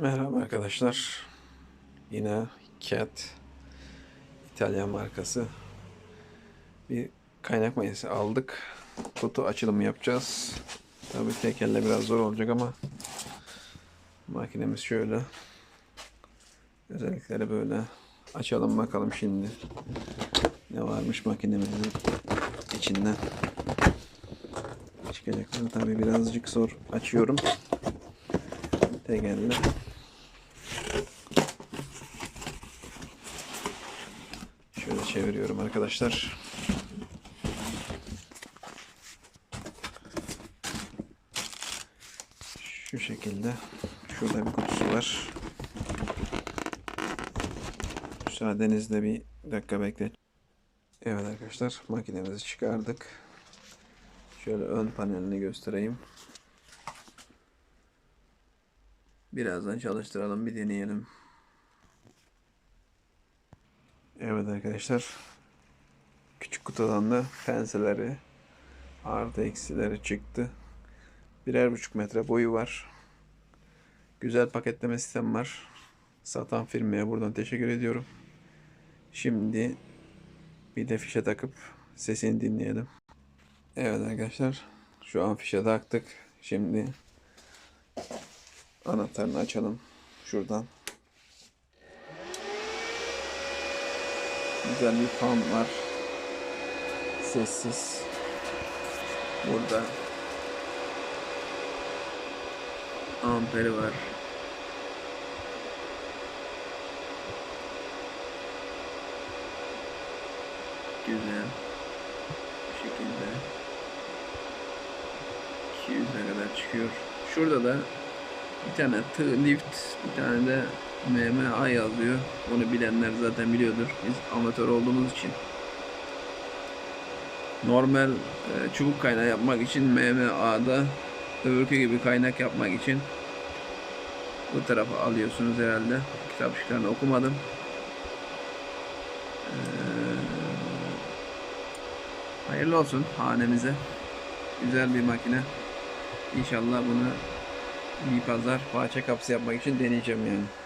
Merhaba arkadaşlar. Yine Cat İtalyan markası bir kaynak mayası aldık. Kutu açılımı yapacağız. Tabii tek elle biraz zor olacak ama makinemiz şöyle. Özellikleri böyle. Açalım bakalım şimdi. Ne varmış makinemizin içinden. Çıkacakları tabii birazcık zor açıyorum. Tek elle. Şöyle çeviriyorum arkadaşlar. Şu şekilde. Şurada bir kutusu var. Müsaadenizle bir dakika bekle. Evet arkadaşlar makinemizi çıkardık. Şöyle ön panelini göstereyim. Birazdan çalıştıralım bir deneyelim. Evet arkadaşlar. Küçük kutudan da penseleri artı eksileri çıktı. Birer buçuk metre boyu var. Güzel paketleme sistem var. Satan firmaya buradan teşekkür ediyorum. Şimdi bir de fişe takıp sesini dinleyelim. Evet arkadaşlar. Şu an fişe taktık. Şimdi anahtarını açalım. Şuradan. Güzel bir fan var. Sessiz. Burada. Amperi var. Güzel. Bu şekilde. 200'e kadar çıkıyor. Şurada da bir tane lift, bir tane de MMA yazıyor. Onu bilenler zaten biliyordur. Biz amatör olduğumuz için. Normal e, çubuk kaynağı yapmak için MMA'da öbürkü gibi kaynak yapmak için bu tarafa alıyorsunuz herhalde. Kitapçıklarını okumadım. Ee, hayırlı olsun hanemize. Güzel bir makine. İnşallah bunu bir pazar bahçe kapısı yapmak için deneyeceğim yani.